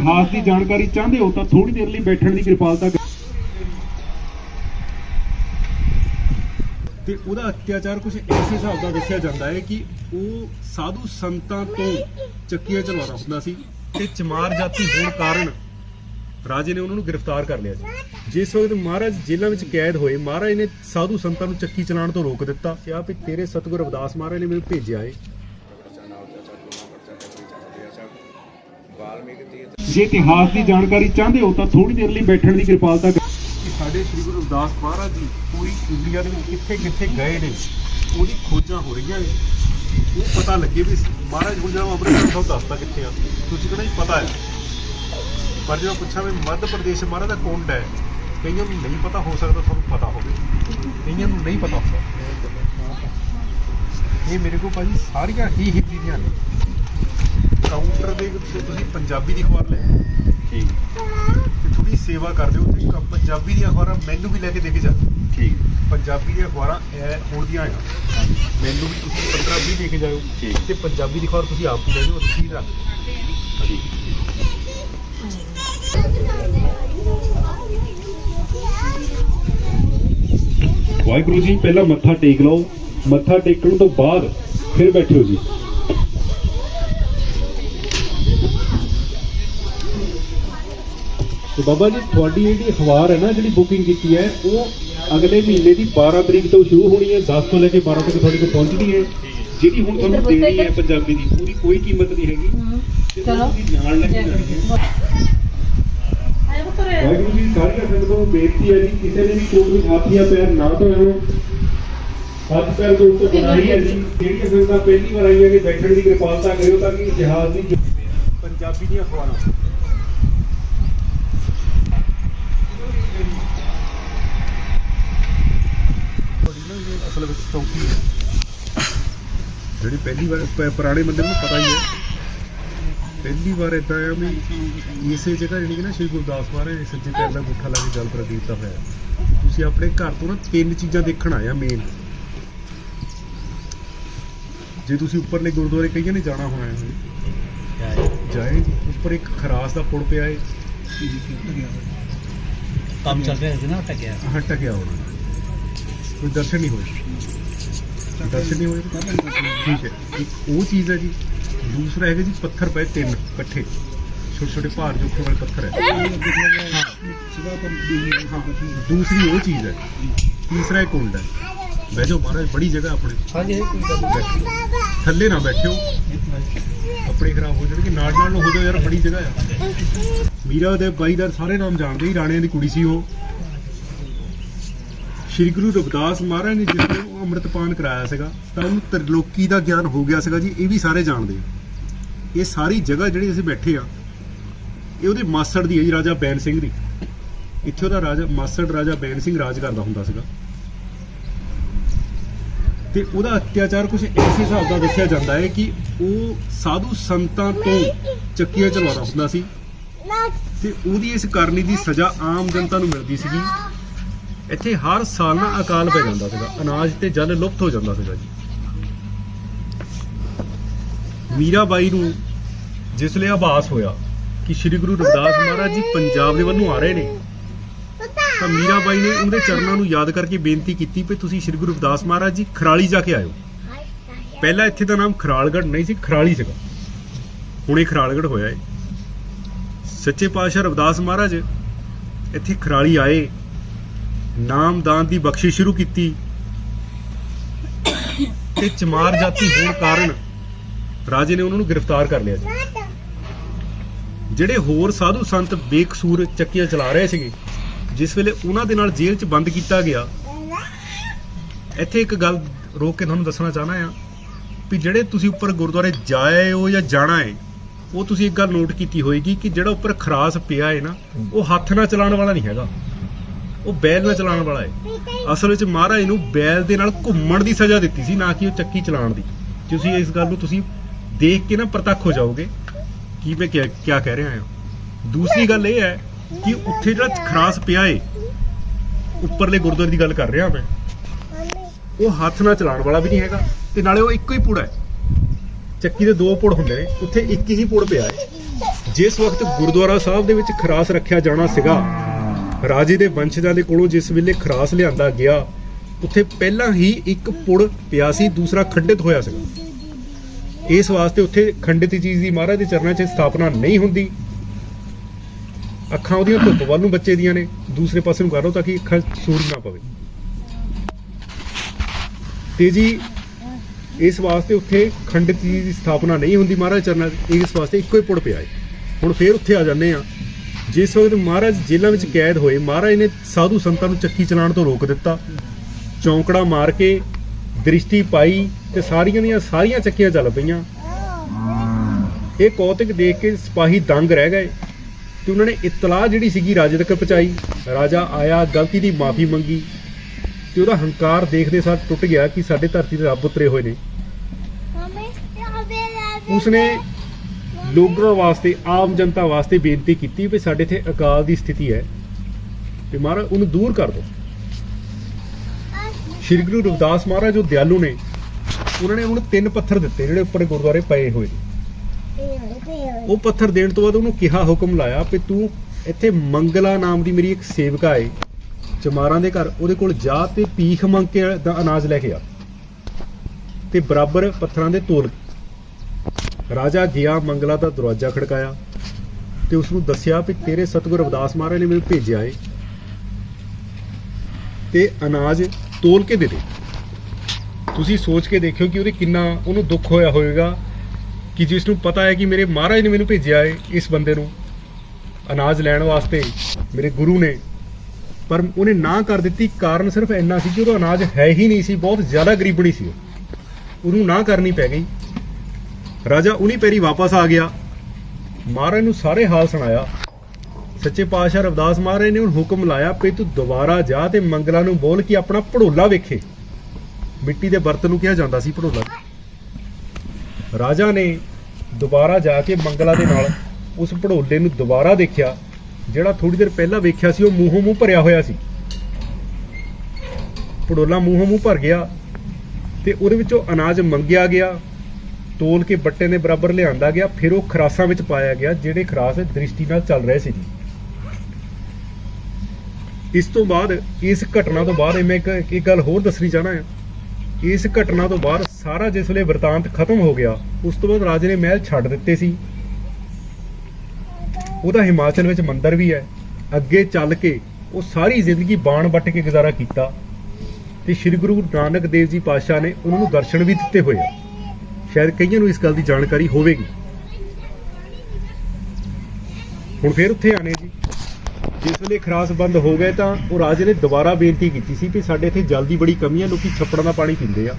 ਇਤਿਹਾਸ ਦੀ ਜਾਣਕਾਰੀ ਚਾਹੁੰਦੇ ਹੋ ਤਾਂ ਥੋੜੀ ਦੇਰ ਲਈ ਬੈਠਣ ਦੀ ਕਿਰਪਾਲਤਾ ਤੇ ਉਹਦਾ ਅਤਿਆਚਾਰ ਕੁਝ ਐਸੇ ਹਿਸਾਬ ਦਾ ਦੱਸਿਆ ਜਾਂਦਾ ਹੈ ਕਿ ਉਹ ਸਾਧੂ ਸੰਤਾਂ ਤੋਂ ਚੱਕੀਆਂ ਚਲਾਉਂਦਾ ਹੁੰਦਾ ਸੀ ਤੇ ਚਮਾਰ ਜਾਤੀ ਹੋਣ ਕਾਰਨ ਰਾਜੇ ਨੇ ਉਹਨਾਂ ਨੂੰ ਗ੍ਰਿਫਤਾਰ ਕਰ ਲਿਆ ਜੀ ਜਿਸ ਵਕਤ ਮਹਾਰਾਜ ਜੇਲ੍ਹਾਂ ਵਿੱਚ ਕੈਦ ਹੋਏ, ਮਹਾਰਾਜ ਨੇ ਸਾਧੂ ਸੰਤਾਂ ਨੂੰ ਚੱਕੀ ਚਲਾਉਣ ਤੋਂ ਰੋਕ ਦਿੱਤਾ। ਕਿਹਾ ਵੀ ਤੇਰੇ ਸਤਿਗੁਰ ਅਵਦਾਸ ਮਹਾਰਾਜ ਨੇ ਮੈਨੂੰ ਭੇਜਿਆ ਏ। ਜੇ ਇਤਿਹਾਸ ਦੀ ਜਾਣਕਾਰੀ ਚਾਹੁੰਦੇ ਹੋ ਤਾਂ ਥੋੜੀ ਦੇਰ ਲਈ ਬੈਠਣ ਦੀ ਕਿਰਪਾਲਤਾ ਕਰੋ ਕਿ ਸਾਡੇ ਸ੍ਰੀ ਗੁਰੂ ਰਵਿਦਾਸ ਮਹਾਰਾਜ ਜੀ ਪੂਰੀ ਇੰਡੀਆ ਦੇ ਵਿੱਚ ਕਿੱਥੇ ਕਿੱਥੇ ਗਏ ਨੇ, ਉਹਦੀ ਖੋਜਾਂ ਹੋ ਰਹੀਆਂ ਨੇ। ਉਹ ਪਤਾ ਲੱਗੇ ਵੀ ਮਹਾਰਾਜ ਹੁਣ ਅੰਮ੍ਰਿਤਸਰ ਤੋਂ ਦੱਸਦਾ ਕਿੱਥੇ ਆ। ਤੁਸੀਂ ਕਹਿੰਦਾ ਪਤਾ ਹੈ। ਪਰ ਜਦੋਂ ਪੁੱਛਾਂ ਵੀ ਮੱਧ ਪ੍ਰਦੇਸ਼ ਮਹਾਰਾਜ ਦਾ ਕੁੰਡ ਹੈ, ਕਈਆਂ ਨੂੰ ਨਹੀਂ ਪਤਾ ਹੋ ਸਕਦਾ, ਤੁਹਾਨੂੰ ਪਤਾ ਹੋਵੇ। ਕਈਆਂ ਨੂੰ ਨਹੀਂ ਪਤਾ ਹੁੰਦਾ। ਇਹ ਮੇਰੇ ਕੋਲ ਭਾਜੀ ਸਾਰੀਆਂ ਹੀ ਹਿੰਦੀ ਦੀਆਂ ਨੇ। ਕਾਊਂਟਰ ਦੇ ਵਿੱਚ ਤੁਸੀਂ ਪੰਜਾਬੀ ਦੀ ਅਖਬਾਰ ਲੈ ਠੀਕ। ਤੇ ਥੋੜੀ ਸੇਵਾ ਕਰ ਦਿਓ ਤੇ ਕ- ਪੰਜਾਬੀ ਦੀਆਂ ਅਖਬਾਰਾਂ ਮੈਨੂੰ ਵੀ ਲੈ ਕੇ ਦੇ ਕੇ ਜਾ। ਠੀਕ। ਪੰਜਾਬੀ ਦੀਆਂ ਅਖਬਾਰਾਂ ਇਹ ਹੁਣ ਦੀਆਂ ਆ। ਮੈਨੂੰ ਵੀ ਤੁਸੀਂ 15 20 ਦੇ ਕੇ ਜਾਇਓ। ਠੀਕ। ਤੇ ਪੰਜਾਬੀ ਦੀ ਅਖਬਾਰ ਤੁਸੀਂ ਆਪ ਹੀ ਲੈ ਜਾਓ ਅਸੀਂ ਰੱਖ ਦਿਓ। ਠੀਕ। ਵਾਹਿਗੁਰੂ ਜੀ ਪਹਿਲਾਂ ਮੱਥਾ ਟੇਕ ਲਓ। ਮੱਥਾ ਟੇਕਣ ਤੋਂ ਬਾਅਦ ਫਿਰ ਬੈਠਿਓ ਜੀ। ਤੇ ਬਾਬਾ ਜੀ ਤੁਹਾਡੀ ਜਿਹੜੀ ਅਖਬਾਰ ਹੈ ਨਾ ਜਿਹੜੀ ਬੁਕਿੰਗ ਕੀਤੀ ਹੈ ਉਹ ਅਗਲੇ ਮਹੀਨੇ ਦੀ 12 ਤਰੀਕ ਤੋਂ ਸ਼ੁਰੂ ਹੋਣੀ ਹੈ 10 ਤੋਂ ਲੈ ਕੇ 12 ਤੱਕ ਤੁਹਾਡੇ ਕੋਲ ਪਹੁੰਚਣੀ ਹੈ। ਜਿਹੜੀ ਹੁਣ ਤੁਹਾਨੂੰ ਦੇਣੀ ਹੈ ਪੰਜਾਬੀ ਦੀ ਪੂਰੀ ਕੋਈ ਕੀਮਤ ਨਹੀਂ ਹੈਗੀ। ਚਲੋ। ਨਾਲ ਲੈ ਕੇ ਜਾਣੀ ਹੈ। ਵਾਹਿਗੁਰੂ ਜੀ ਸਾਰੀਆਂ ਸੰਗਤਾਂ ਨੂੰ ਬੇਨਤੀ ਹੈ ਜੀ ਕਿਸੇ ਨੇ ਵੀ ਕੋਟ ਵਿੱਚ ਹੱਥ ਜਾਂ ਪੈਰ ਨਾ ਧੋਣ ਹੱਥ ਪੈਰ ਦੇ ਉੱਤੇ ਬਣਾਈ ਹੈ ਜੀ। ਜਿਹੜੀਆਂ ਸੰਗਤਾਂ ਪਹਿਲੀ ਵਾਰ ਆਈਆਂ ਨੇ ਬੈਠਣ ਦੀ ਕਿਰਪਾਲਤਾ ਕਰਿਓ ਤਾਂ ਕਿ ਇਤਿਹਾਸ ਦੀ ਪੰਜਾਬੀ ਦੀਆਂ ਅਖਬਾਰਾਂ ਤੁਹਾਡੀ ਨਾ ਇਹ ਅਸਲ ਵਿੱਚ ਚੌਕੀ ਹੈ? ਜਿਹੜੀ ਪਹਿਲੀ ਵਾਰ ਪ- ਪੁਰਾਣੇ ਬੰਦੇ ਨੂੰ ਪਤਾ ਹੀ ਹੈ। ਪਹਿਲੀ ਵਾਰ ਇਦਾਂ ਆ ਵੀ ਇਸੇ ਜਗ੍ਹਾ ਜਿਹੜੀ ਕਿ ਨਾ ਸ਼੍ਰੀ ਗੁਰਦਾਸ ਮਹਾਰਾਜ ਸੱਜੇ ਪੈਰ ਦਾ ਗੁੱਠਾ ਲਾ ਕੇ ਜਲ ਪ੍ਰਗਟ ਕੀਤਾ ਹੋਇਆ। ਹੈ। ਤੁਸੀਂ ਆਪਣੇ ਘਰ ਤੋਂ ਨਾ ਤਿੰਨ ਚੀਜ਼ਾਂ ਦੇਖਣ ਆਇਆ ਮੇਨ ਜੇ ਤੁਸੀਂ ਉੱਪਰਲੇ ਗੁਰਦੁਆਰੇ ਕਈਆਂ ਨੇ ਜਾਣਾ ਹੋਣਾ ਹੈ। ਜਾਏ। ਉੱਪਰ ਇੱਕ ਖਰਾਸ ਦਾ ਪੁਲ ਪਿਆ ਹੈ ਕੰਮ ਚੱਲ ਰਿਹਾ ਸੀ ਨਾ ਟਕਿਆ। ਹਟ ਗਿਆ ਹੋਣਾ। ਕੋਈ ਦਰਸ਼ਨ ਨਹੀਂ ਹੋਏ। ਦਰਸ਼ਨ ਨਹੀਂ ਹੋਏ। ਠੀਕ ਹੈ। ਇੱਕ ਉਹ ਚੀਜ਼ ਹੈ ਜੀ। ਦੂਸਰਾ ਹੈਗਾ ਜੀ ਪੱਥਰ ਪਏ ਤਿੰਨ ਇਕੱਠੇ। ਛੋਟੇ ਛੋਟੇ ਭਾਰ ਜੋਖੇ ਵਾਲੇ ਪੱਥਰ ਹੈ। ਦੂਸਰੀ ਉਹ ਚੀਜ਼ ਹੈ। ਤੀਸਰਾ ਇੱਕ ਕੁੰਡ ਹੈ। ਬਹਿ ਜਾਓ ਮਹਾਰਾਜ ਬੜੀ ਜਗ੍ਹਾ ਆਪਣੇ। ਹਾਂਜੀ। ਥੱਲੇ ਨਾ ਬੈਠਿਓ। ਕੱਪੜੇ ਖਰਾਬ ਹੋ ਜਾਣਗੇ। ਨਾਲ ਨਾਲ ਨੂੰ ਹੋ ਜਾਓ ਯਾਰ ਬੜੀ ਜਗ੍ਹਾ ਆ। ਮੀਰਾ ਦੇ ਬਾਈ ਦਾ ਸਾਰੇ ਨਾਮ ਜਾਣਦੇ ਹੀ ਰਾਣਿਆਂ ਦੀ ਕੁੜੀ ਸੀ ਉਹ। ਸ਼੍ਰੀ ਗੁਰੂ ਰਵਿਦਾਸ ਮਹਾਰਾਜ ਨੇ ਜਿਸ ਨੂੰ ਉਹ ਅੰਮ੍ਰਿਤਪਾਨ ਕਰਾਇਆ ਸੀਗਾ, ਤਾਂ ਉਹਨੂੰ ਤ੍ਰਿਲੋਕੀ ਦਾ ਗਿਆਨ ਹੋ ਗਿਆ ਸੀਗਾ ਜੀ, ਇਹ ਵੀ ਸਾਰੇ ਜਾਣਦੇ ਆ। ਇਹ ਸਾਰੀ ਜਗ੍ਹਾ ਜਿਹੜੀ ਅਸੀਂ ਬੈਠੇ ਆ, ਇਹ ਉਹਦੇ ਮਾਸੜ ਦੀ ਹੈ ਜੀ, ਰਾਜਾ ਬੈਨ ਸਿੰਘ ਦੀ। ਇੱਥੇ ਉਹਦਾ ਰਾਜਾ, ਮਾਸੜ ਰਾਜਾ ਬੈਨ ਸਿੰਘ ਰਾਜ ਕਰਦਾ ਹੁੰਦਾ ਸੀਗਾ। ਤੇ ਉਹਦਾ ਅਤਿਆਚਾਰ ਕੁਝ ਐਸੇ ਹਿਸਾਬ ਦਾ ਦੱਸਿਆ ਜਾਂਦਾ ਹੈ ਕਿ ਉਹ ਸਾਧੂ ਸੰਤਾਂ ਤੋਂ ਚੱਕੀਆਂ ਚਲਾਉਂਦਾ ਹੁੰਦਾ ਸੀ। ਤੇ ਉਹਦੀ ਇਸ ਕਰਨੀ ਦੀ ਸਜ਼ਾ ਆਮ ਜਨਤਾ ਨੂੰ ਮਿਲਦੀ ਸੀਗੀ। ਇੱਥੇ ਹਰ ਸਾਲ ਨਾ ਅਕਾਲ ਪੈ ਜਾਂਦਾ ਸੀਗਾ। ਅਨਾਜ ਤੇ ਜਲ ਲੁਪਤ ਹੋ ਜਾਂਦਾ ਸੀਗਾ ਜੀ। ਮੀਰਾਬਾਈ ਨੂੰ ਜਿਸ ਲਈ ਆਭਾਸ ਹੋਇਆ ਕਿ ਸ੍ਰੀ ਗੁਰੂ ਰਵਿਦਾਸ ਮਹਾਰਾਜ ਜੀ ਪੰਜਾਬ ਦੇ ਵੱਲ ਨੂੰ ਆ ਰਹੇ ਨੇ ਤਾਂ ਮੀਰਾਬਾਈ ਨੇ ਉਹਦੇ ਚਰਨਾਂ ਨੂੰ ਯਾਦ ਕਰਕੇ ਬੇਨਤੀ ਕੀਤੀ ਕਿ ਤੁਸੀਂ ਸ੍ਰੀ ਗੁਰੂ ਰਵਿਦਾਸ ਮਹਾਰਾਜ ਜੀ ਖਰਾਲੀ ਜਾ ਕੇ ਆਇਓ। ਪਹਿਲਾਂ ਇੱਥੇ ਦਾ ਨਾਮ ਖਰਾਲਗੜ੍ਹ ਨਹੀਂ ਸੀ ਖਰਾਲੀ ਸੀਗਾ। ਹੁਣ ਇਹ ਖਰਾਲਗੜ੍ਹ ਹੋਇਆ ਹੈ ਸੱਚੇ ਪਾਤਸ਼ਾਹ ਰਵਿਦਾਸ ਮਹਾਰਾਜ ਇੱਥੇ ਖਰਾਲੀ ਆਏ। ਨਾਮਦਾਨ ਦੀ ਬਖਸ਼ਿਸ਼ ਸ਼ੁਰੂ ਕੀਤੀ ਤੇ ਚਮਾਰ ਜਾਤੀ ਹੋਣ ਕਾਰਨ ਰਾਜੇ ਨੇ ਉਹਨਾਂ ਨੂੰ ਗ੍ਰਿਫਤਾਰ ਕਰ ਲਿਆ ਜੀ। ਜਿਹੜੇ ਹੋਰ ਸਾਧੂ ਸੰਤ ਬੇਕਸੂਰ ਚੱਕੀਆਂ ਚਲਾ ਰਹੇ ਸੀਗੇ, ਜਿਸ ਵੇਲੇ ਉਹਨਾਂ ਦੇ ਨਾਲ ਜੇਲ੍ਹ 'ਚ ਬੰਦ ਕੀਤਾ ਗਿਆ, ਇੱਥੇ ਇੱਕ ਗੱਲ ਰੋਕ ਕੇ ਤੁਹਾਨੂੰ ਦੱਸਣਾ ਚਾਹਨਾ ਆ ਵੀ ਜਿਹੜੇ ਤੁਸੀਂ ਉੱਪਰ ਗੁਰਦੁਆਰੇ ਜਾਏ ਹੋ ਜਾਂ ਜਾਣਾ ਹੈ, ਉਹ ਤੁਸੀਂ ਇੱਕ ਗੱਲ ਨੋਟ ਕੀਤੀ ਹੋਏਗੀ ਕਿ ਜਿਹੜਾ ਉੱਪਰ ਖਰਾਸ ਪਿਆ ਹੈ ਨਾ, ਉਹ ਹੱਥ ਨਾਲ ਚਲਾਉਣ ਵਾਲਾ ਨਹੀਂ ਹੈਗਾ। ਉਹ ਬੈਲ ਨਾਲ ਚਲਾਉਣ ਵਾਲਾ ਹੈ। ਅਸਲ ਵਿੱਚ ਮਹਾਰਾਜ ਨੂੰ ਬੈਲ ਦੇ ਨਾਲ ਘੁੰਮਣ ਦੀ ਸਜ਼ਾ ਦਿੱਤੀ ਸੀ, ਨਾ ਕਿ ਉਹ ਚੱਕੀ ਚਲਾਉਣ ਦੀ। ਤੁਸੀਂ ਇਸ ਗੱਲ ਨੂੰ ਤੁਸੀਂ ਦੇਖ ਕੇ ਨਾ ਪ੍ਰਤੱਖ ਹੋ ਜਾਓਗੇ ਕੀ ਮੈਂ ਕਿਆ ਕਹਿ ਰਿਹਾ ਹਾਂ। ਦੂਸਰੀ ਗੱਲ ਇਹ ਹੈ ਕਿ ਉੱਥੇ ਜਿਹੜਾ ਖਰਾਸ ਪਿਆ ਏ, ਉੱਪਰਲੇ ਗੁਰਦੁਆਰੇ ਦੀ ਗੱਲ ਕਰ ਰਿਹਾ ਮੈਂ, ਉਹ ਹੱਥ ਨਾਲ ਚਲਾਉਣ ਵਾਲਾ ਵੀ ਨਹੀਂ ਹੈਗਾ ਤੇ ਨਾਲੇ ਉਹ ਇੱਕੋ ਹੀ ਪੁੜ ਹੈ। ਚੱਕੀ ਦੇ ਦੋ ਪੁੜ ਹੁੰਦੇ ਨੇ, ਉੱਥੇ ਇੱਕ ਹੀ ਪੁੜ ਪਿਆ ਹੈ ਜਿਸ ਵਕਤ ਗੁਰਦੁਆਰਾ ਸਾਹਿਬ ਦੇ ਵਿੱਚ ਖਰਾਸ ਰੱਖਿਆ ਜਾਣਾ ਸੀਗਾ ਰਾਜੇ ਦੇ ਵੰਸ਼ਜਾਂ ਦੇ ਕੋਲੋਂ ਜਿਸ ਵੇਲੇ ਖਰਾਸ ਲਿਆਂਦਾ ਗਿਆ, ਉੱਥੇ ਪਹਿਲਾਂ ਹੀ ਇੱਕ ਪੁੜ ਪਿਆ ਸੀ, ਦੂਸਰਾ ਖੰਡਿਤ ਹੋਇਆ ਸੀਗਾ ਇਸ ਵਾਸਤੇ ਉੱਥੇ ਖੰਡਿਤ ਚੀਜ਼ ਦੀ ਮਹਾਰਾਜ ਦੇ ਚਰਨਾਂ 'ਚ ਸਥਾਪਨਾ ਨਹੀਂ ਹੁੰਦੀ। ਅੱਖਾਂ ਉਹਦੀਆਂ ਧੁੱਪ ਵੱਲ ਨੂੰ ਬੱਚੇ ਦੀਆਂ ਨੇ, ਦੂਸਰੇ ਪਾਸੇ ਨੂੰ ਕਰ ਲਓ ਤਾਂ ਕਿ ਅੱਖਾਂ ਸੂਰਜ ਨਾ ਪਵੇ। ਤੇ ਜੀ, ਇਸ ਵਾਸਤੇ ਉੱਥੇ ਖੰਡਿਤ ਚੀਜ਼ ਦੀ ਸਥਾਪਨਾ ਨਹੀਂ ਹੁੰਦੀ ਮਹਾਰਾਜ ਚਰਨਾਂ 'ਚ, ਇਸ ਵਾਸਤੇ ਇੱਕੋ ਹੀ ਪੁੜ ਪਿਆ ਹੈ। ਹੁਣ ਫੇਰ ਉੱਥੇ ਆ ਜਾਂਦੇ ਆ ਜਿਸ ਵਕਤ ਮਹਾਰਾਜ ਜੇਲ੍ਹਾਂ ਵਿੱਚ ਕੈਦ ਹੋਏ ਮਹਾਰਾਜ ਨੇ ਸਾਧੂ ਸੰਤਾਂ ਨੂੰ ਚੱਕੀ ਚਲਾਉਣ ਤੋਂ ਰੋਕ ਦਿੱਤਾ। ਚੌਂਕੜਾ ਮਾਰ ਕੇ ਦ੍ਰਿਸ਼ਟੀ ਪਾਈ ਤੇ ਸਾਰੀਆਂ ਦੀਆਂ ਸਾਰੀਆਂ ਚੱਕੀਆਂ ਚੱਲ ਪਈਆਂ। ਇਹ ਕੌਤਕ ਦੇਖ ਕੇ ਸਿਪਾਹੀ ਦੰਗ ਰਹਿ ਗਏ ਤੇ ਉਹਨਾਂ ਨੇ ਇਤਲਾਹ ਜਿਹੜੀ ਸੀਗੀ ਰਾਜੇ ਤੱਕ ਪਹੁੰਚਾਈ। ਰਾਜਾ ਆਇਆ ਗਲਤੀ ਦੀ ਮਾਫੀ ਮੰਗੀ ਤੇ ਉਹਦਾ ਹੰਕਾਰ ਦੇਖਦੇ ਸਾਰ ਟੁੱਟ ਗਿਆ ਕਿ ਸਾਡੇ ਧਰਤੀ ਤੇ ਰੱਬ ਉਤਰੇ ਹੋਏ ਨੇ। ਉਸਨੇ ਲੋਕਾਂ ਵਾਸਤੇ, ਆਮ ਜਨਤਾ ਵਾਸਤੇ ਬੇਨਤੀ ਕੀਤੀ ਵੀ ਸਾਡੇ ਇੱਥੇ ਅਕਾਲ ਦੀ ਸਥਿਤੀ ਹੈ। ਤੇ ਮਹਾਰਾਜ, ਉਹਨੂੰ ਦੂਰ ਕਰ ਦਿਓ। ਸ਼੍ਰੀ ਗੁਰੂ ਰਵਿਦਾਸ ਮਹਾਰਾਜ, ਜੋ ਦਿਆਲੂ ਨੇ, ਉਹਨਾਂ ਨੇ ਉਹਨੂੰ ਤਿੰਨ ਪੱਥਰ ਦਿੱਤੇ, ਜਿਹੜੇ ਉੱਪਰ ਗੁਰਦੁਆਰੇ ਪਏ ਹੋਏ ਨੇ। ਉਹ ਪੱਥਰ ਦੇਣ ਤੋਂ ਬਾਅਦ ਉਹਨੂੰ ਕਿਹਾ ਹੁਕਮ ਲਾਇਆ ਵੀ ਤੂੰ ਇੱਥੇ ਮੰਗਲਾ ਨਾਮ ਦੀ ਮੇਰੀ ਇੱਕ ਸੇਵਕਾ ਏ, ਚਮਾਰਾਂ ਦੇ ਘਰ, ਉਹਦੇ ਕੋਲ ਜਾ ਤੇ ਪੀਖ ਮੰਗ ਕੇ ਦਾ ਅਨਾਜ ਲੈ ਕੇ ਆ। ਤੇ ਬਰਾਬਰ ਪੱਥਰਾਂ ਦੇ ਤੋਲ ਰਾਜਾ ਗਿਆ ਮੰਗਲਾ ਦਾ ਦਰਵਾਜ਼ਾ ਖੜਕਾਇਆ ਤੇ ਉਸ ਨੂੰ ਦੱਸਿਆ ਵੀ ਤੇਰੇ ਸਤਿਗੁਰ ਅਵਦਾਸ ਮਹਾਰਾਜ ਨੇ ਮੈਨੂੰ ਭੇਜਿਆ ਏ। ਤੇ ਅਨਾਜ ਤੋਲ ਕੇ ਦੇ ਦੇ। ਤੁਸੀਂ ਸੋਚ ਕੇ ਦੇਖਿਓ ਕਿ ਉਹਦੇ ਕਿੰਨਾ ਉਹਨੂੰ ਦੁੱਖ ਹੋਇਆ ਹੋਵੇਗਾ ਕਿ ਜਿਸ ਨੂੰ ਪਤਾ ਹੈ ਕਿ ਮੇਰੇ ਮਹਾਰਾਜ ਨੇ ਮੈਨੂੰ ਭੇਜਿਆ ਏ ਇਸ ਬੰਦੇ ਨੂੰ। ਅਨਾਜ ਲੈਣ ਵਾਸਤੇ ਮੇਰੇ ਗੁਰੂ ਨੇ। ਪਰ ਉਹਨੇ ਨਾ ਕਰ ਦਿੱਤੀ, ਕਾਰਨ ਸਿਰਫ ਇੰਨਾ ਸੀ ਕਿ ਉਹਦਾ ਅਨਾਜ ਹੈ ਹੀ ਨਹੀਂ ਸੀ, ਬਹੁਤ ਜ਼ਿਆਦਾ ਗਰੀਬਣੀ ਸੀ ਉਹਨੂੰ ਨਾ ਕਰਨੀ ਪੈ ਗਈ। ਰਾਜਾ ਉਨੀ ਪੈਰੀ ਵਾਪਸ ਆ ਗਿਆ। ਮਹਾਰਾਜ ਨੂੰ ਸਾਰੇ ਹਾਲ ਸੁਣਾਇਆ। ਸੱਚੇ ਪਾਤਸ਼ਾਹ ਰਵਦਾਸ ਮਹਾਰਾਜ ਨੇ ਹੁਣ ਹੁਕਮ ਲਾਇਆ ਵੀ ਤੂੰ ਦੁਬਾਰਾ ਜਾ ਤੇ ਮੰਗਲਾ ਨੂੰ ਬੋਲ ਕੇ ਆਪਣਾ ਭੜੋਲਾ ਵੇਖੇ। ਮਿੱਟੀ ਦੇ ਬਰਤਨ ਨੂੰ ਕਿਹਾ ਜਾਂਦਾ ਸੀ ਭੜੋਲਾ। ਰਾਜਾ ਨੇ ਦੁਬਾਰਾ ਜਾ ਕੇ ਮੰਗਲਾ ਦੇ ਨਾਲ ਉਸ ਭੜੋਲੇ ਨੂੰ ਦੁਬਾਰਾ ਦੇਖਿਆ। ਜਿਹੜਾ ਥੋੜੀ ਦੇਰ ਪਹਿਲਾਂ ਵੇਖਿਆ ਸੀ, ਉਹ ਮੂੰਹੋਂ ਮੂੰਹ ਭਰਿਆ ਹੋਇਆ ਸੀ। ਭੜੋਲਾ ਮੂੰਹੋਂ ਮੂੰਹ ਭਰ ਗਿਆ ਤੇ ਉਹਦੇ ਵਿੱਚੋਂ ਅਨਾਜ ਮੰਗਿਆ ਗਿਆ। ਤੋਲ ਕੇ ਬੱਟੇ ਦੇ ਬਰਾਬਰ ਲਿਆਂਦਾ ਗਿਆ, ਫਿਰ ਉਹ ਖਰਾਸਾਂ ਵਿੱਚ ਪਾਇਆ ਗਿਆ, ਜਿਹੜੇ ਖਰਾਸ ਦ੍ਰਿਸ਼ਟੀ ਨਾਲ ਚੱਲ ਰਹੇ ਸੀ ਇਸ ਤੋਂ ਬਾਅਦ, ਇਸ ਘਟਨਾ ਤੋਂ ਬਾਅਦ ਮੈਂ ਇੱਕ ਇੱਕ ਗੱਲ ਹੋਰ ਦੱਸਣੀ ਚਾਹਣਾ ਹੈ ਇਸ ਘਟਨਾ ਤੋਂ ਬਾਅਦ ਸਾਰਾ ਜਿਸ ਵੇਲੇ ਵਰਤਾਂਤ ਖਤਮ ਹੋ ਗਿਆ, ਉਸ ਤੋਂ ਬਾਅਦ ਰਾਜੇ ਨੇ ਮਹਿਲ ਛੱਡ ਦਿੱਤੇ ਸੀ। ਉਹਦਾ ਹਿਮਾਚਲ ਵਿੱਚ ਮੰਦਿਰ ਵੀ ਹੈ। ਅੱਗੇ ਚੱਲ ਕੇ ਉਹ ਸਾਰੀ ਜ਼ਿੰਦਗੀ ਬਾਣ ਵੱਟ ਕੇ ਗੁਜ਼ਾਰਾ ਕੀਤਾ। ਤੇ ਸ੍ਰੀ ਗੁਰੂ ਨਾਨਕ ਦੇਵ ਜੀ ਪਾਤਸ਼ਾਹ ਨੇ ਉਹਨਾਂ ਨੂੰ ਦਰਸ਼ਨ ਵੀ ਦਿੱਤੇ ਹੋਏ ਆ। ਸ਼ਾਇਦ ਕਈਆਂ ਨੂੰ ਇਸ ਗੱਲ ਦੀ ਜਾਣਕਾਰੀ ਹੋਵੇਗੀ। ਹੁਣ ਫੇਰ ਉੱਥੇ ਆਣੇ ਜੀ। ਜਿਸ ਵੇਲੇ ਖਰਾਸ ਬੰਦ ਹੋ ਗਏ ਤਾਂ ਉਹ ਰਾਜੇ ਨੇ ਦੁਬਾਰਾ ਬੇਨਤੀ ਕੀਤੀ ਸੀ ਕਿ ਸਾਡੇ ਇੱਥੇ ਜਲ ਦੀ ਬੜੀ ਕਮੀ ਹੈ ਲੋਕੀ ਛੱਪੜਾਂ ਦਾ ਪਾਣੀ ਪੀਂਦੇ ਆ।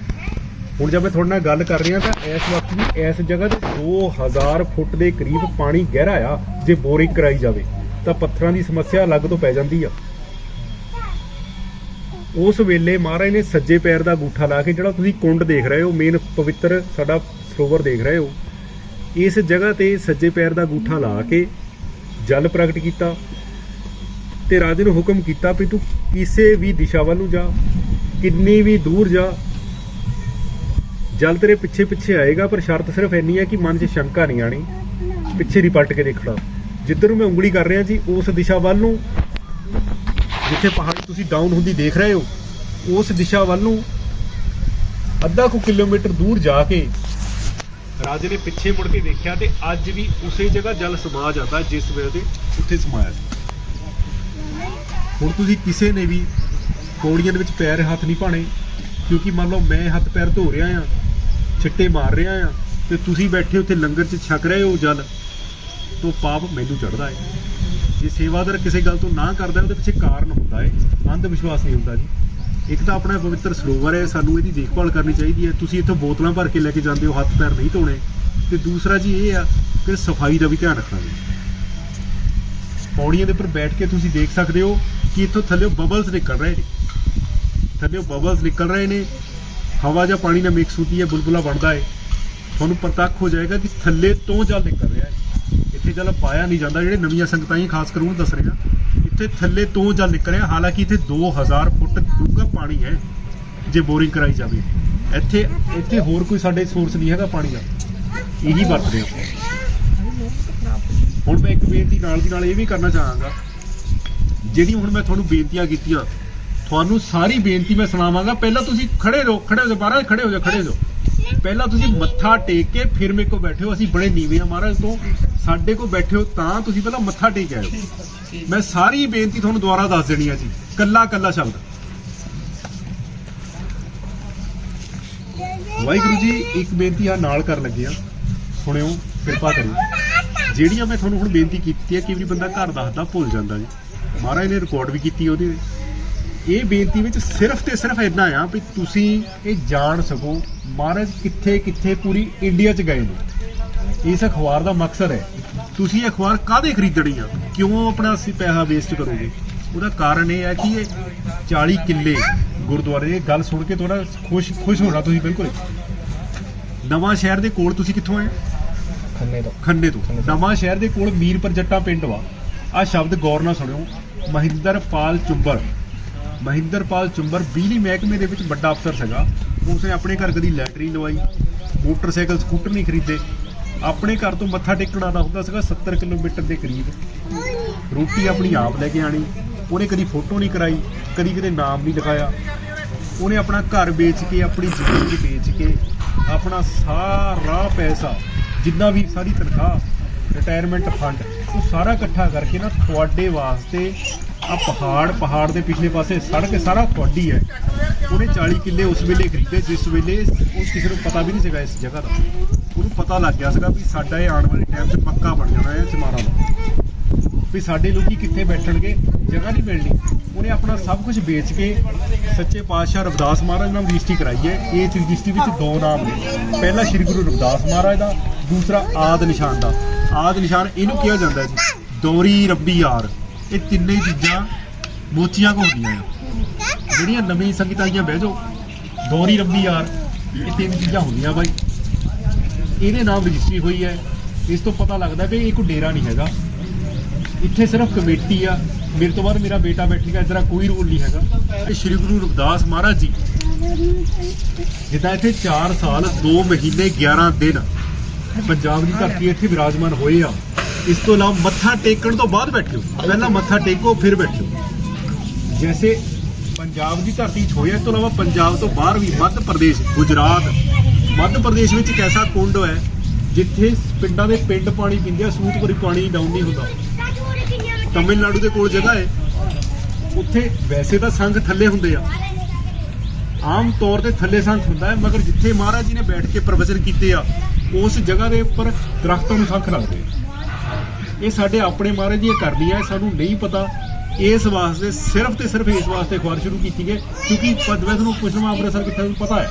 ਹੁਣ ਜਦ ਮੈਂ ਤੁਹਾਡੇ ਨਾਲ ਗੱਲ ਕਰ ਰਿਹਾ ਤਾਂ ਇਸ ਵਕਤ ਵੀ ਇਸ ਜਗ੍ਹਾ ਤੇ 2000 ਫੁੱਟ ਦੇ ਕਰੀਬ ਪਾਣੀ ਗਹਿਰਾ ਆ, ਜੇ ਬੋਰਿੰਗ ਕਰਾਈ ਜਾਵੇ, ਤਾਂ ਪੱਥਰਾਂ ਦੀ ਸਮੱਸਿਆ ਅਲੱਗ ਤੋਂ ਪੈ ਜਾਂਦੀ ਆ। ਉਸ ਵੇਲੇ ਮਹਾਰਾਜ ਨੇ ਸੱਜੇ ਪੈਰ ਦਾ ਅੰਗੂਠਾ ਲਾ ਕੇ ਜਿਹੜਾ ਤੁਸੀਂ ਕੁੰਡ ਦੇਖ ਰਹੇ ਹੋ ਮੇਨ ਪਵਿੱਤਰ ਸਾਡਾ ਸਰੋਵਰ ਦੇਖ ਰਹੇ ਹੋ, ਇਸ ਜਗ੍ਹਾ ਤੇ ਸੱਜੇ ਪੈਰ ਦਾ ਅੰਗੂਠਾ ਲਾ ਕੇ ਜਲ ਪ੍ਰਗਟ ਕੀਤਾ ਤੇ ਰਾਜੇ ਨੂੰ ਹੁਕਮ ਕੀਤਾ ਵੀ ਤੂੰ ਕਿਸੇ ਵੀ ਦਿਸ਼ਾ ਵੱਲ ਨੂੰ ਜਾ, ਕਿੰਨੀ ਵੀ ਦੂਰ ਜਾ। ਜਲ ਤੇਰੇ ਪਿੱਛੇ ਪਿੱਛੇ ਆਏਗਾ, ਪਰ ਸ਼ਰਤ ਸਿਰਫ ਇੰਨੀ ਹੈ ਕਿ ਮਨ 'ਚ ਸ਼ੰਕਾ ਨਹੀਂ ਆਣੀ ਪਿੱਛੇ ਦੀ ਪਲਟ ਕੇ ਦੇਖਣਾ। ਜਿੱਧਰ ਨੂੰ ਮੈਂ ਉਂਗਲੀ ਕਰ ਰਿਹਾ ਜੀ, ਉਸ ਦਿਸ਼ਾ ਵੱਲ ਨੂੰ ਜਿੱਥੇ ਪਹਾੜੀ ਤੁਸੀਂ ਡਾਊਨ ਹੁੰਦੀ ਦੇਖ ਰਹੇ ਹੋ, ਉਸ ਦਿਸ਼ਾ ਵੱਲ ਨੂੰ ਅੱਧਾ ਕੁ ਕਿਲੋਮੀਟਰ ਦੂਰ ਜਾ ਕੇ ਰਾਜੇ ਨੇ ਪਿੱਛੇ ਮੁੜ ਕੇ ਦੇਖਿਆ ਤੇ ਅੱਜ ਵੀ ਉਸੇ ਜਗ੍ਹਾ ਜਲ ਸਮਾ ਜਾਂਦਾ ਜਿਸ ਵੇਲੇ ਉੱਥੇ ਸਮਾਇਆ ਹੁਣ ਤੁਸੀਂ ਕਿਸੇ ਨੇ ਵੀ ਪੌੜੀਆਂ ਦੇ ਵਿੱਚ ਪੈਰ ਹੱਥ ਨਹੀਂ ਪਾਣੇ ਕਿਉਂਕਿ ਮੰਨ ਲਓ ਮੈਂ ਹੱਥ ਪੈਰ ਧੋ ਰਿਹਾ ਆ ਛਿੱਟੇ ਮਾਰ ਰਿਹਾ ਆ ਤੇ ਤੁਸੀਂ ਬੈਠੇ ਉੱਥੇ ਲੰਗਰ 'ਚ ਛਕ ਰਹੇ ਹੋ ਜਲ, ਤੋਂ ਪਾਪ ਮੈਨੂੰ ਚੜਦਾ ਹੈ। ਜੇ ਸੇਵਾਦਾਰ ਕਿਸੇ ਗੱਲ ਤੋਂ ਨਾ ਕਰਦਾ ਉਹਦੇ ਪਿੱਛੇ ਕਾਰਨ ਹੁੰਦਾ ਹੈ ਅੰਧ ਵਿਸ਼ਵਾਸ ਨਹੀਂ ਹੁੰਦਾ ਜੀ। ਇੱਕ ਤਾਂ ਆਪਣਾ ਪਵਿੱਤਰ ਸਰੋਵਰ ਹੈ, ਸਾਨੂੰ ਇਹਦੀ ਦੇਖਭਾਲ ਕਰਨੀ ਚਾਹੀਦੀ ਹੈ। ਤੁਸੀਂ ਇੱਥੋਂ ਬੋਤਲਾਂ ਭਰ ਕੇ ਲੈ ਕੇ ਜਾਂਦੇ ਹੋ, ਹੱਥ ਪੈਰ ਨਹੀਂ ਧੋਣੇ। ਤੇ ਦੂਸਰਾ ਜੀ ਇਹ ਆ ਕਿ ਸਫ਼ਾਈ ਦਾ ਵੀ ਧਿਆਨ ਰੱਖਣਾ ਜੀ। ਪੌੜੀਆਂ ਦੇ ਉੱਪਰ ਬੈਠ ਕੇ ਤੁਸੀਂ ਦੇਖ ਸਕਦੇ ਹੋ ਕਿ ਇੱਥੋਂ ਥੱਲੇ ਬਬਲਸ ਨਿਕਲ ਰਹੇ ਨੇ। ਥੱਲੇ ਬਬਲਸ ਨਿਕਲ ਰਹੇ ਨੇ। ਹਵਾ ਜਾਂ ਪਾਣੀ ਨਾਲ ਮਿਕਸ ਹੁੰਦੀ ਹੈ, ਬੁਲਬੁਲਾ ਬਣਦਾ ਹੈ। ਤੁਹਾਨੂੰ ਪ੍ਰਤੱਖ ਹੋ ਜਾਏਗਾ ਕਿ ਥੱਲੇ ਤੋਂ ਜਲ ਨਿਕਲ ਰਿਹਾ। ਇੱਥੇ ਜਲ ਪਾਇਆ ਨਹੀਂ ਜਾਂਦਾ, ਜਿਹੜੇ ਨਵੀਆਂ ਸੰਗਤਾਂ ਹੀ ਖਾਸ ਕਰ ਉਹਨੂੰ ਦੱਸ ਰਿਹਾ ਇੱਥੇ ਥੱਲੇ ਤੋਂ ਜਲ ਨਿਕਲ ਰਿਹਾ ਹਾਲਾਂਕਿ ਇੱਥੇ 2000 ਫੁੱਟ ਡੂੰਘਾ ਪਾਣੀ ਹੈ, ਜੇ ਬੋਰਿੰਗ ਕਰਾਈ ਜਾਵੇ। ਇੱਥੇ ਇੱਥੇ ਹੋਰ ਕੋਈ ਸਾਡੇ ਸੋਰਸ ਨਹੀਂ ਹੈਗਾ ਪਾਣੀ ਦਾ। ਇਹੀ ਵਰਤਦੇ ਆਪਾਂ ਹੁਣ ਮੈਂ ਇੱਕ ਬੇਨਤੀ ਨਾਲ ਦੀ ਨਾਲ ਇਹ ਵੀ ਕਰਨਾ ਚਾਹਾਂਗਾ, ਜਿਹੜੀ ਹੁਣ ਮੈਂ ਤੁਹਾਨੂੰ ਬੇਨਤੀਆਂ ਕੀਤੀਆਂ, ਤੁਹਾਨੂੰ ਸਾਰੀ ਬੇਨਤੀ ਮੈਂ ਸੁਣਾਵਾਂਗਾ। ਪਹਿਲਾਂ ਤੁਸੀਂ ਖੜੇ ਰਹੋ, ਖੜੇ ਹੋ ਜਾਓ, ਮਹਾਰਾਜ, ਖੜੇ ਹੋ ਜਾਓ, ਖੜੇ ਹੋ ਪਹਿਲਾਂ ਤੁਸੀਂ ਮੱਥਾ ਟੇਕ ਕੇ ਫਿਰ ਮੇਰੇ ਕੋਲ ਬੈਠੇ ਹੋ, ਅਸੀਂ ਬੜੇ ਨੀਵੇਂ ਆ ਮਹਾਰਾਜ ਤੋਂ। ਸਾਡੇ ਕੋਲ ਬੈਠੇ ਹੋ ਤਾਂ ਤੁਸੀਂ ਪਹਿਲਾਂ ਮੱਥਾ ਟੇਕ ਆਇਓ। ਮੈਂ ਸਾਰੀ ਬੇਨਤੀ ਤੁਹਾਨੂੰ ਦੁਬਾਰਾ ਦੱਸ ਦੇਣੀ ਆ ਜੀ। ਕੱਲਾ ਕੱਲਾ ਸ਼ਬਦ। ਵਾਹਿਗੁਰੂ ਜੀ ਇੱਕ ਬੇਨਤੀ ਆ ਨਾਲ ਕਰਨ ਲੱਗੇ ਆ। ਸੁਣਿਓ ਕਿਰਪਾ ਕਰਿਓ। ਜਿਹੜੀਆਂ ਮੈਂ ਤੁਹਾਨੂੰ ਹੁਣ ਬੇਨਤੀ ਕੀਤੀ ਹੈ ਕਿ ਵੀ ਬੰਦਾ ਘਰ ਦੱਸਦਾ ਭੁੱਲ ਜਾਂਦਾ ਜੀ। ਮਹਾਰਾਜ ਨੇ ਰਿਕਾਰਡ ਵੀ ਕੀਤੀ ਉਹਦੇ। ਇਹ ਬੇਨਤੀ ਵਿੱਚ ਸਿਰਫ ਤੇ ਸਿਰਫ ਇੰਨਾ ਆ ਵੀ ਤੁਸੀਂ ਇਹ ਜਾਣ ਸਕੋ ਮਹਾਰਾਜ ਕਿੱਥੇ ਕਿੱਥੇ ਪੂਰੀ ਇੰਡੀਆ 'ਚ ਗਏ ਨੇ। ਇਸ ਅਖਬਾਰ ਦਾ ਮਕਸਦ ਹੈ। ਤੁਸੀਂ ਇਹ ਅਖਬਾਰ ਕਾਹਦੇ ਖਰੀਦਣੀ ਆ? ਕਿਉਂ ਆਪਣਾ ਅਸੀਂ ਪੈਸਾ ਵੇਸਟ ਕਰੋਗੇ? ਉਹਦਾ ਕਾਰਨ ਇਹ ਹੈ ਕਿ ਇਹ 40 ਕਿੱਲੇ ਗੁਰਦੁਆਰੇ ਗੱਲ ਸੁਣ ਕੇ ਤੁਹਾਡਾ ਖੁਸ਼ ਖੁਸ਼ ਹੋਣਾ ਤੁਸੀਂ ਬਿਲਕੁਲ। ਨਵਾਂ ਸ਼ਹਿਰ ਦੇ ਕੋਲ ਤੁਸੀਂ ਕਿੱਥੋਂ ਆਏ? ਖੰਨੇ ਤੋਂ। ਖੰਨੇ ਤੋਂ। ਨਵਾਂ ਸ਼ਹਿਰ ਦੇ ਕੋਲ ਮੀਰ ਜੱਟਾਂ ਪਿੰਡ ਵਾ। ਆ ਸ਼ਬਦ ਗੌਰ ਨਾਲ ਸੁਣਿਓ। ਮਹਿੰਦਰ ਪਾਲ ਚੁੰਬਰ। ਮਹਿੰਦਰ ਪਾਲ ਚੁੰਬਰ ਬਿਜਲੀ ਮਹਿਕਮੇ ਦੇ ਵਿੱਚ ਵੱਡਾ ਅਫਸਰ ਸੀਗਾ। ਉਸਨੇ ਆਪਣੇ ਘਰ ਕਦੀ ਲੈਟਰੀ ਲਵਾਈ। ਮੋਟਰਸਾਈਕਲ ਸਕੂਟਰ ਨਹੀਂ ਖਰੀਦੇ। ਆਪਣੇ ਘਰ ਤੋਂ ਮੱਥਾ ਟੇਕਣ ਆਉਂਦਾ ਹੁੰਦਾ ਸੀਗਾ 70 ਕਿਲੋਮੀਟਰ ਦੇ ਕਰੀਬ। ਰੋਟੀ ਆਪਣੀ ਆਪ ਲੈ ਕੇ ਆਣੀ, ਉਹਨੇ ਕਦੀ ਫੋਟੋ ਨਹੀਂ ਕਰਾਈ, ਕਦੀ ਕਿਤੇ ਨਾਮ ਨਹੀਂ ਲਿਖਾਇਆ। ਉਹਨੇ ਆਪਣਾ ਘਰ ਵੇਚ ਕੇ, ਆਪਣੀ ਜ਼ਮੀਨ ਵੇਚ ਕੇ, ਆਪਣਾ ਸਾਰਾ ਪੈਸਾ, ਜਿੰਨਾ ਵੀ ਸਾਰੀ ਤਨਖਾਹ ਰਿਟਾਇਰਮੈਂਟ ਫੰਡ ਉਹ ਸਾਰਾ ਇਕੱਠਾ ਕਰਕੇ ਨਾ ਤੁਹਾਡੇ ਵਾਸਤੇ ਆ ਪਹਾੜ ਪਹਾੜ ਦੇ ਪਿਛਲੇ ਪਾਸੇ ਸੜਕ ਸਾਰਾ ਤੁਹਾਡੀ ਹੈ। ਉਹਨੇ 40 ਕਿੱਲੇ ਉਸ ਵੇਲੇ ਖਰੀਦੇ, ਜਿਸ ਵੇਲੇ ਉਸ ਕਿਸੇ ਨੂੰ ਪਤਾ ਵੀ ਨਹੀਂ ਸੀਗਾ ਇਸ ਜਗ੍ਹਾ ਦਾ। ਪਤਾ ਲੱਗ ਗਿਆ ਸੀਗਾ ਵੀ ਸਾਡਾ ਇਹ ਆਉਣ ਵਾਲੇ ਟਾਈਮ 'ਚ ਪੱਕਾ ਬਣ ਜਾਣਾ ਹੈ ਚਮਾਰਾਂ ਦਾ। ਵੀ ਸਾਡੇ ਲੋਕੀ ਕਿੱਥੇ ਬੈਠਣਗੇ, ਜਗ੍ਹਾ ਨਹੀਂ ਮਿਲਣੀ। ਉਹਨੇ ਆਪਣਾ ਸਭ ਕੁਝ ਵੇਚ ਕੇ ਸੱਚੇ ਪਾਤਸ਼ਾਹ ਰਵਿਦਾਸ ਮਹਾਰਾਜ ਨਾਲ ਰਜਿਸਟਰੀ ਕਰਾਈ ਹੈ। ਇਸ ਰਜਿਸਟਰੀ ਵਿੱਚ ਦੋ ਨਾਮ ਨੇ। ਪਹਿਲਾ ਸ੍ਰੀ ਗੁਰੂ ਰਵਿਦਾਸ ਮਹਾਰਾਜ ਦਾ, ਦੂਸਰਾ ਆਦ ਨਿਸ਼ਾਨ ਦਾ। ਆਦ ਨਿਸ਼ਾਨ ਇਹਨੂੰ ਕਿਹਾ ਜਾਂਦਾ ਜੀ, ਦੋਰੀ ਰੱਬੀ ਯਾਰ ਇਹ ਤਿੰਨੇ ਚੀਜ਼ਾਂ ਮੋਚੀਆਂ ਕੋ ਹੁੰਦੀਆਂ ਆ ਜਿਹੜੀਆਂ ਨਵੀਂ ਸੰਗੀਤਾਈਆਂ ਬਹਿ ਜਾਓ, ਦੋਰੀ ਰੱਬੀ ਯਾਰ ਇਹ ਤਿੰਨ ਚੀਜ਼ਾਂ ਹੁੰਦੀਆਂ ਬਾਈ। ਇਹਦੇ ਨਾਮ ਰਜਿਸਟਰੀ ਹੋਈ ਹੈ। ਇਸ ਤੋਂ ਪਤਾ ਲੱਗਦਾ ਵੀ ਇਹ ਕੋਈ ਡੇਰਾ ਨਹੀਂ ਹੈਗਾ। ਇੱਥੇ ਸਿਰਫ ਕਮੇਟੀ ਆ। ਮੇਰੇ ਤੋਂ ਬਾਅਦ ਮੇਰਾ ਬੇਟਾ ਬੈਠੇਗਾ ਇਧਰ ਕੋਈ ਰੂਲ ਨਹੀਂ ਹੈਗਾ। ਇਹ ਸ੍ਰੀ ਗੁਰੂ ਰਵਿਦਾਸ ਮਹਾਰਾਜ ਜੀ, ਜਿੱਦਾਂ ਇੱਥੇ 4 ਸਾਲ 2 ਮਹੀਨੇ 11 ਦਿਨ ਪੰਜਾਬ ਦੀ ਧਰਤੀ ਇੱਥੇ ਵਿਰਾਜਮਾਨ ਹੋਏ ਆ। ਇਸ ਤੋਂ ਇਲਾਵਾ ਮੱਥਾ ਟੇਕਣ ਤੋਂ ਬਾਅਦ ਬੈਠਿਓ ਪਹਿਲਾਂ ਮੱਥਾ ਟੇਕੋ, ਫਿਰ ਬੈਠਿਓ ਜੈਸੇ ਪੰਜਾਬ ਦੀ ਧਰਤੀ 'ਚ ਹੋਇਆ, ਇਸ ਤੋਂ ਇਲਾਵਾ ਪੰਜਾਬ ਤੋਂ ਬਾਹਰ ਵੀ ਮੱਧ ਪ੍ਰਦੇਸ਼, ਗੁਜਰਾਤ ਮੱਧ ਪ੍ਰਦੇਸ਼ ਵਿੱਚ ਇੱਕ ਐਸਾ ਕੁੰਡ ਹੈ ਜਿੱਥੇ ਪਿੰਡਾਂ ਦੇ ਪਿੰਡ ਪਾਣੀ ਪੀਂਦੇ ਆ, ਸੂਤਪੁਰੀ ਪਾਣੀ ਡਾਊਨ ਨਹੀਂ ਹੁੰਦਾ। ਤਮਿਲਨਾਡੂ ਦੇ ਕੋਲ ਜਗ੍ਹਾ ਹੈ। ਉੱਥੇ ਵੈਸੇ ਤਾਂ ਸੰਘ ਥੱਲੇ ਹੁੰਦੇ ਆ। ਆਮ ਤੌਰ ਤੇ ਥੱਲੇ ਸੰਖ ਹੁੰਦਾ ਹੈ, ਮਗਰ ਜਿੱਥੇ ਮਹਾਰਾਜ ਜੀ ਨੇ ਬੈਠ ਕੇ ਪ੍ਰਵਚਨ ਕੀਤੇ ਆ, ਉਸ ਜਗ੍ਹਾ ਦੇ ਉੱਪਰ ਦਰਖਤਾਂ ਨੂੰ ਸੰਖ ਲੱਗਦੇ ਆ। ਇਹ ਸਾਡੇ ਆਪਣੇ ਮਹਾਰਾਜ ਜੀ ਇਹ ਕਰਨੀ ਆ, ਇਹ ਸਾਨੂੰ ਨਹੀਂ ਪਤਾ। ਇਸ ਵਾਸਤੇ ਸਿਰਫ ਤੇ ਸਿਰਫ ਇਸ ਵਾਸਤੇ ਅਖਬਾਰ ਸ਼ੁਰੂ ਕੀਤੀ ਗਈ ਕਿਉਂਕਿ ਪਦਵੈਦ ਨੂੰ ਪੁੱਛਣਾ ਅੰਮ੍ਰਿਤਸਰ ਕਿੱਥੇ ਪਤਾ ਹੈ।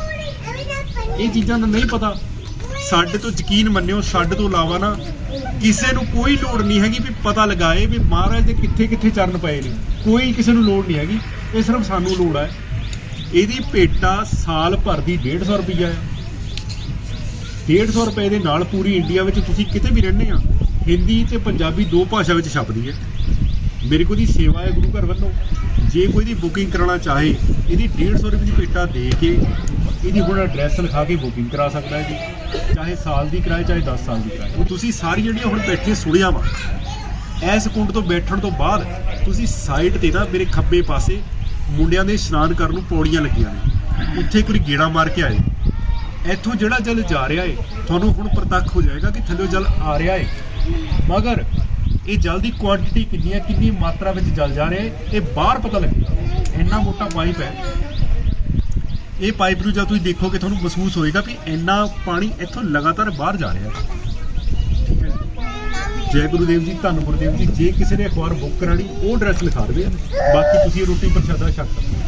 ਇਹ ਚੀਜ਼ਾਂ ਦਾ ਨਹੀਂ ਪਤਾ। ਸਾਡੇ ਤੋਂ ਯਕੀਨ ਮੰਨਿਓ, ਸਾਡੇ ਤੋਂ ਇਲਾਵਾ ਨਾ ਕਿਸੇ ਨੂੰ ਕੋਈ ਲੋੜ ਨਹੀਂ ਹੈਗੀ ਵੀ ਪਤਾ ਲਗਾਏ ਵੀ ਮਹਾਰਾਜ ਦੇ ਕਿੱਥੇ ਕਿੱਥੇ ਚਰਨ ਪਏ ਨੇ। ਕੋਈ ਕਿਸੇ ਨੂੰ ਲੋੜ ਨਹੀਂ ਹੈਗੀ, ਇਹ ਸਿਰਫ ਸਾਨੂੰ ਲੋੜ ਹੈ। ਇਹਦੀ ਭੇਟਾ ਸਾਲ ਭਰ ਦੀ 150 ਰੁਪਈਆ ਹੈ 150 ਰੁਪਏ ਦੇ ਨਾਲ ਪੂਰੀ ਇੰਡੀਆ ਵਿੱਚ ਤੁਸੀਂ ਕਿਤੇ ਵੀ ਰਹਿੰਦੇ ਆ, ਹਿੰਦੀ ਤੇ ਪੰਜਾਬੀ ਦੋ ਭਾਸ਼ਾ ਵਿੱਚ ਛਪਦੀ ਹੈ। ਮੇਰੇ ਕੋਲ ਦੀ ਸੇਵਾ ਹੈ ਗੁਰੂ ਘਰ ਵੱਲੋਂ। ਜੇ ਕੋਈ ਦੀ ਬੁਕਿੰਗ ਕਰਾਉਣਾ ਚਾਹੇ, ਇਹਦੀ 150 ਰੁਪਏ ਦੀ ਭੇਟਾ ਦੇ ਕੇ ਇਹਦੀ ਹੁਣ ਐਡਰੈਸ ਲਿਖਾ ਕੇ ਬੁਕਿੰਗ ਕਰਾ ਸਕਦਾ ਹੈ ਜੀ। ਚਾਹੇ ਸਾਲ ਦੀ ਕਰਾਏ, ਚਾਹੇ 10 ਸਾਲ ਦੀ ਕਰਾਏ। ਉਹ ਤੁਸੀਂ ਸਾਰੀ ਜਿਹੜੀਆਂ ਹੁਣ ਬੈਠੇ ਸੁਣਿਆ ਵਾ ਐਸ ਕੁੰਡ ਤੋਂ ਬੈਠਣ ਤੋਂ ਬਾਅਦ ਤੁਸੀਂ ਸਾਈਡ ਤੇ ਨਾ ਮੇਰੇ ਖੱਬੇ ਪਾਸੇ ਮੁੰਡਿਆਂ ਦੇ ਇਸ਼ਨਾਨ ਕਰਨ ਨੂੰ ਪੌੜੀਆਂ ਲੱਗੀਆਂ ਨੇ। ਉੱਥੇ ਕੋਈ ਗੇੜਾ ਮਾਰ ਕੇ ਆਏ। ਇੱਥੋਂ ਜਿਹੜਾ ਜਲ ਜਾ ਰਿਹਾ ਏ, ਤੁਹਾਨੂੰ ਹੁਣ ਪ੍ਰਤੱਖ ਹੋ ਜਾਏਗਾ ਕਿ ਥੱਲੇ ਜਲ ਆ ਰਿਹਾ ਏ। ਮਗਰ ਇਹ ਜਲ ਦੀ ਕੁਆਂਟੀਟੀ ਕਿੰਨੀ ਹੈ, ਕਿੰਨੀ ਮਾਤਰਾ ਵਿੱਚ ਜਲ ਜਾ ਰਿਹਾ ਏ, ਇਹ ਬਾਹਰ ਪਤਾ ਲੱਗੇਗਾ। ਇੰਨਾ ਮੋਟਾ ਪਾਈਪ ਹੈ। ਇਹ ਪਾਈਪ ਨੂੰ ਜਦ ਤੁਸੀਂ ਦੇਖੋਗੇ ਤੁਹਾਨੂੰ ਮਹਿਸੂਸ ਹੋਏਗਾ ਕਿ ਇੰਨਾ ਪਾਣੀ ਇੱਥੋਂ ਲਗਾਤਾਰ ਬਾਹਰ ਜਾ ਰਿਹਾ ਹੈ। ਠੀਕ ਹੈ ਜੀ। ਜੈ ਗੁਰੂਦੇਵ ਜੀ, ਧੰਨ ਗੁਰੂਦੇਵ ਜੀ, ਜੇ ਕਿਸੇ ਨੇ ਅਖਬਾਰ ਬੁੱਕ ਕਰਾਣੀ, ਉਹ ਐਡਰੈਸ ਲਿਖਾ ਦੇਵੇ ਬਾਕੀ ਤੁਸੀਂ ਰੋਟੀ ਪ੍ਰਸ਼ਾਦਾ ਛਕ ਸਕਦੇ ਹੋ।